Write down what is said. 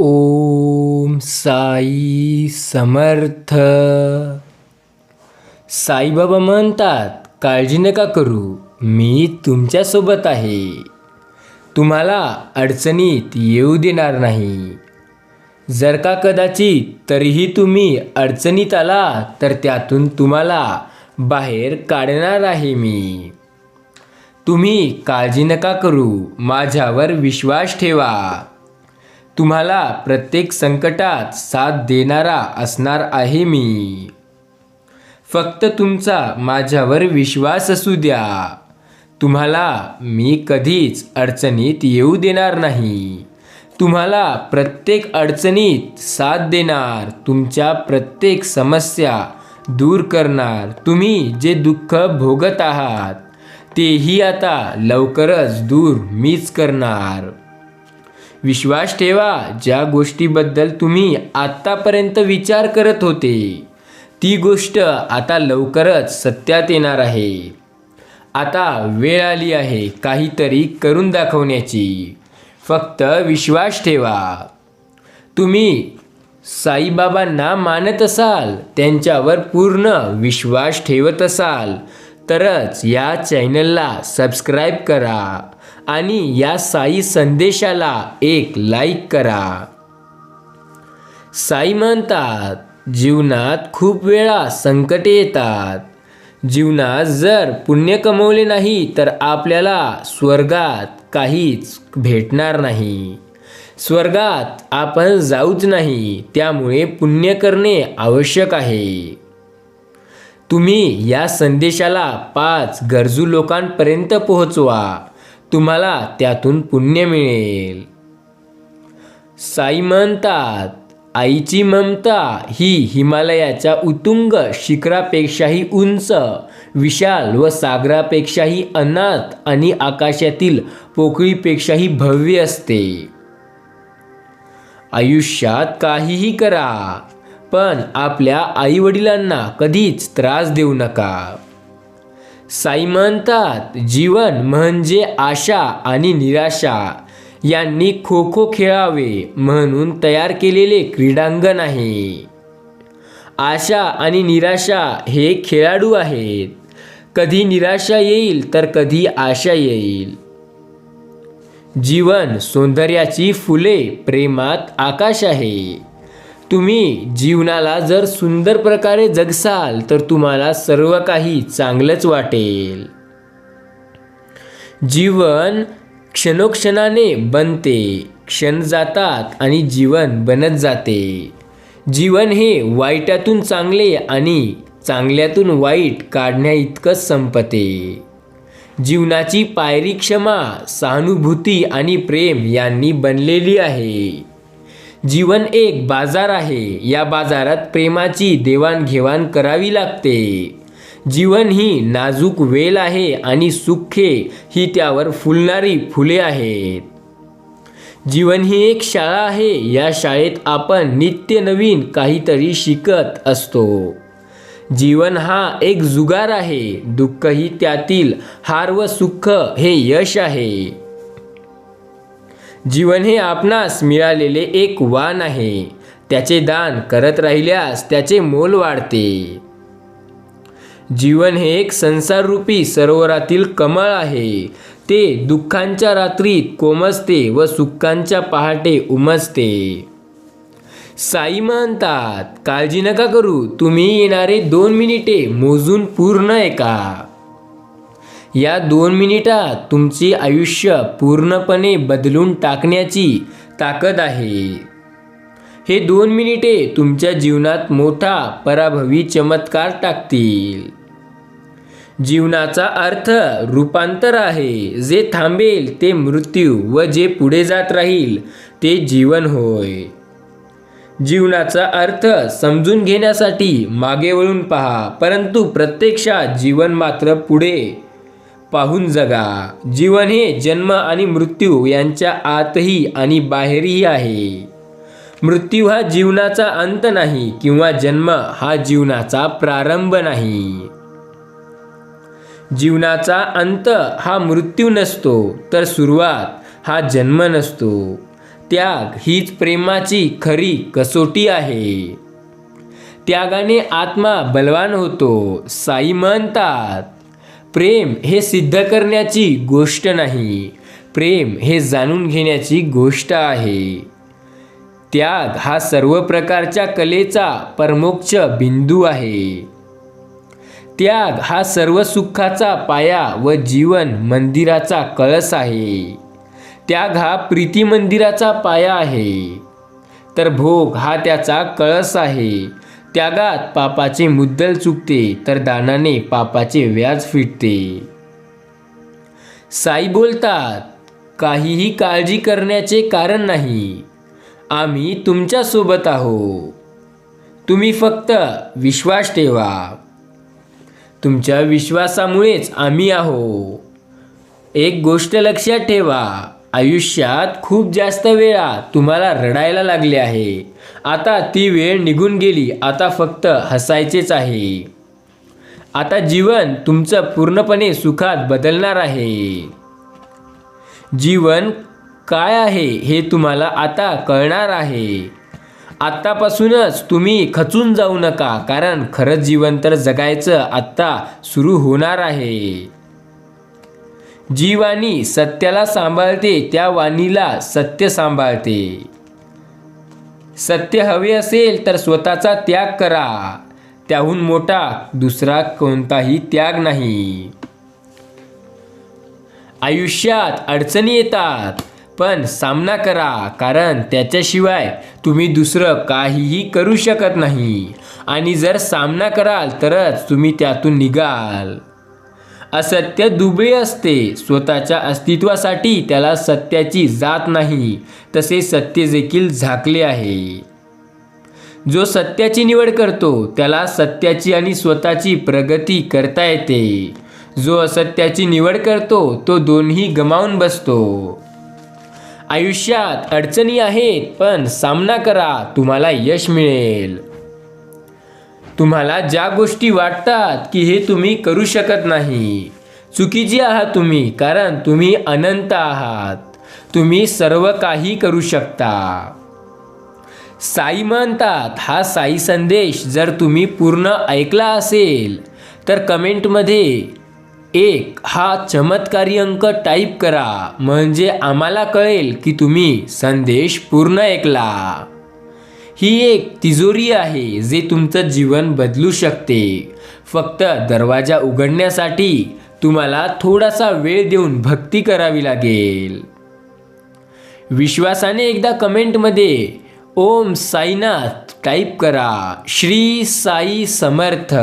ओम साई समर्थ। साईबाबा म्हणतात काळजी नका करू मी तुमच्यासोबत आहे. तुम्हाला अडचणीत येऊ देणार नाही. जर का कदाचित तरीही तुम्ही अडचणीत आला तर त्यातून तुम्हाला बाहेर काढणार आहे मी. तुम्ही काळजी नका करू माझ्यावर विश्वास ठेवा. तुम्हाला प्रत्येक संकटात साथ देणारा असणार आहे मी. फक्त तुमचा माझ्यावर विश्वास असू द्या. तुम्हाला मी कधीच अडचणीत येऊ देणार नाही. तुम्हाला प्रत्येक अडचणीत साथ देणार तुमच्या प्रत्येक समस्या दूर करणार तुम्ही जे दुःख भोगत आहात तेही आता लवकरच दूर मीच करणार. विश्वास ठेवा ज्या गोष्टीबद्दल तुम्ही आत्तापर्यंत विचार करत होते ती गोष्ट आता लवकरच सत्यात येणार आहे. आता वेळ आली आहे काहीतरी करून दाखवण्याची. फक्त विश्वास ठेवा. तुम्ही साईबाबांना मानत असाल त्यांच्यावर पूर्ण विश्वास ठेवत असाल तरच या चॅनलला सबस्क्राईब करा. आणि या साई संदेशाला एक लाईक करा. साई म्हणतात जीवनात खूप वेळा संकटे येतात. जीवनात जर पुण्य कमवले नाही तर आपल्याला स्वर्गात काहीच भेटणार नाही. स्वर्गात आपण जाऊच नाही त्यामुळे पुण्य करणे आवश्यक आहे. तुम्ही या संदेशाला पाच गरजू लोकांपर्यंत पोहोचवा. तुम्हाला त्यातून पुण्य मिळेल. साई म्हणतात आईची ममता ही हिमालयाच्या उतुंग शिखरापेक्षाही उंच विशाल व सागरापेक्षाही अनाथ आणि आकाशातील पोकळीपेक्षाही भव्य असते. आयुष्यात काहीही करा पण आपल्या आईवडिलांना कधीच त्रास देऊ नका. साई म्हणतात जीवन म्हणजे आशा आणि निराशा. यांनी खो खो खेळावे म्हणून तयार केलेले क्रीडांगण आहे. आशा आणि निराशा हे खेळाडू आहेत. कधी निराशा येईल तर कधी आशा येईल. जीवन सौंदर्याची फुले प्रेमात आकाश आहे. तुम्ही जीवनाला जर सुंदर प्रकारे जगसाल तर तुम्हाला सर्व काही चांगलंच वाटेल. जीवन क्षणोक्षणाने बनते. क्षण जातात आणि जीवन बनत जाते. जीवन हे वाईटातून चांगले आणि चांगल्यातून वाईट काढण्या इतकंच संपते. जीवनाची पायरी क्षमा सहानुभूती आणि प्रेम यांनी बनलेली आहे. जीवन एक बाजार आहे. या बाजारात प्रेमाची देवाणघेवाण करावी लागते. जीवन ही नाजूक वेल आहे आणि सुखे ही त्यावर फुलणारी फुले आहेत. जीवन ही एक शाळा आहे. या शाळेत आपण नित्य नवीन काहीतरी शिकत असतो. जीवन हा एक जुगार आहे. दुःख ही त्यातील हार व सुख हे यश आहे. जीवन हे आपणास मिळालेले एक वाण आहे. त्याचे दान करत राहिल्यास त्याचे मोल वाढते. जीवन हे एक संसाररूपी सरोवरातील कमळ आहे. ते दुःखांच्या रात्रीत कोमजते व सुखांच्या पहाटे उमजते. साई म्हणतात काळजी नका करू तुम्ही येणारे दोन मिनिटे मोजून पूर्ण ऐका. या दोन मिनिटात तुमचे आयुष्य पूर्णपणे बदलून टाकण्याची ताकद आहे. हे दोन मिनिटे तुमच्या जीवनात मोठा पराभवी चमत्कार टाकतील. जीवनाचा अर्थ रूपांतर आहे. जे थांबेल ते मृत्यू व जे पुढे जात राहील ते जीवन होय. जीवनाचा अर्थ समजून घेण्यासाठी मागे वळून पहा. परंतु प्रत्यक्षात जीवन मात्र पुढे पाहून जगा. जीवन हे जन्म आणि मृत्यू यांच्या आतही आणि बाहेरही आहे. मृत्यू हा जीवनाचा अंत नाही किंवा जन्म हा जीवनाचा प्रारंभ नाही. जीवनाचा अंत हा मृत्यू नसतो तर सुरुवात हा जन्म नसतो. त्याग हीच प्रेमाची खरी कसोटी आहे. त्यागाने आत्मा बलवान होतो साई म्हणतात. प्रेम हे सिद्ध करण्याची गोष्ट नाही. प्रेम हे जाणून घेण्याची गोष्ट आहे. त्याग हा सर्व प्रकारच्या कलेचा परमोक्ष बिंदू आहे. त्याग हा सर्व सुखाचा पाया व जीवन मंदिराचा कळस आहे. त्याग हा प्रीती मंदिराचा पाया आहे. तर भोग हा त्याचा कळस आहे. त्यागात पापाचे मुद्दल चुकते तर दानाने पापाचे व्याज फिटते. साई बोलतात काहीही काळजी करण्याचे कारण नाही. आम्ही तुमच्यासोबत आहो तुम्ही फक्त विश्वास ठेवा. तुमच्या विश्वासामुळेच आम्ही आहो एक गोष्ट लक्षात ठेवा. आयुष्यात खूप जास्त वेळा तुम्हाला रडायला लागले आहे. आता ती वेळ निघून गेली. आता फक्त हसायचेच आहे. आता जीवन तुमचं पूर्णपणे सुखात बदलणार आहे. जीवन काय आहे हे तुम्हाला आता कळणार आहे. आत्तापासूनच तुम्ही खचून जाऊ नका कारण खरंच जीवन तर जगायचं आत्ता सुरू होणार आहे. जी वाणी सत्याला सांभाळते त्या वाणीला सत्य सांभाळते. सत्य हवे असेल तर स्वतःचा त्याग करा. त्याहून मोठा दुसरा कोणताही त्याग नाही. आयुष्यात अडचणी येतात पण सामना करा कारण त्याच्याशिवाय तुम्ही दुसरं काहीही करू शकत नाही. आणि जर सामना कराल तरच तुम्ही त्यातून निघाल. असत्य दुबळे असते. स्वतःच्या अस्तित्वासाठी त्याला सत्याची जात नाही. तसे सत्य देखील झाकले आहे. जो सत्याची निवड करतो त्याला सत्याची आणि स्वतःची प्रगती करता येते. जो असत्याची निवड करतो तो दोन्ही गमावून बसतो. आयुष्यात अडचणी आहेत पण सामना करा तुम्हाला यश मिळेल. तुम्हाला ज्या गोष्टी वाटतात की हे तुम्ही करू शकत नाही चुकीची आहात तुम्ही कारण तुम्ही अनंत आहात. तुम्ही सर्व काही करू शकता. साई म्हणतात हा साई संदेश जर तुम्ही पूर्ण ऐकला असेल तर कमेंटमध्ये एक हा चमत्कारी अंक टाईप करा. म्हणजे आम्हाला कळेल की तुम्ही संदेश पूर्ण ऐकला. ही एक तिजोरी आहे जे तुमचं जीवन बदलू शकते. फक्त दरवाजा उघडण्यासाठी तुम्हाला थोडासा वेळ देऊन भक्ती करावी लागेल. विश्वासाने एकदा कमेंटमध्ये ओम साईनाथ टाईप करा. श्री साई समर्थ.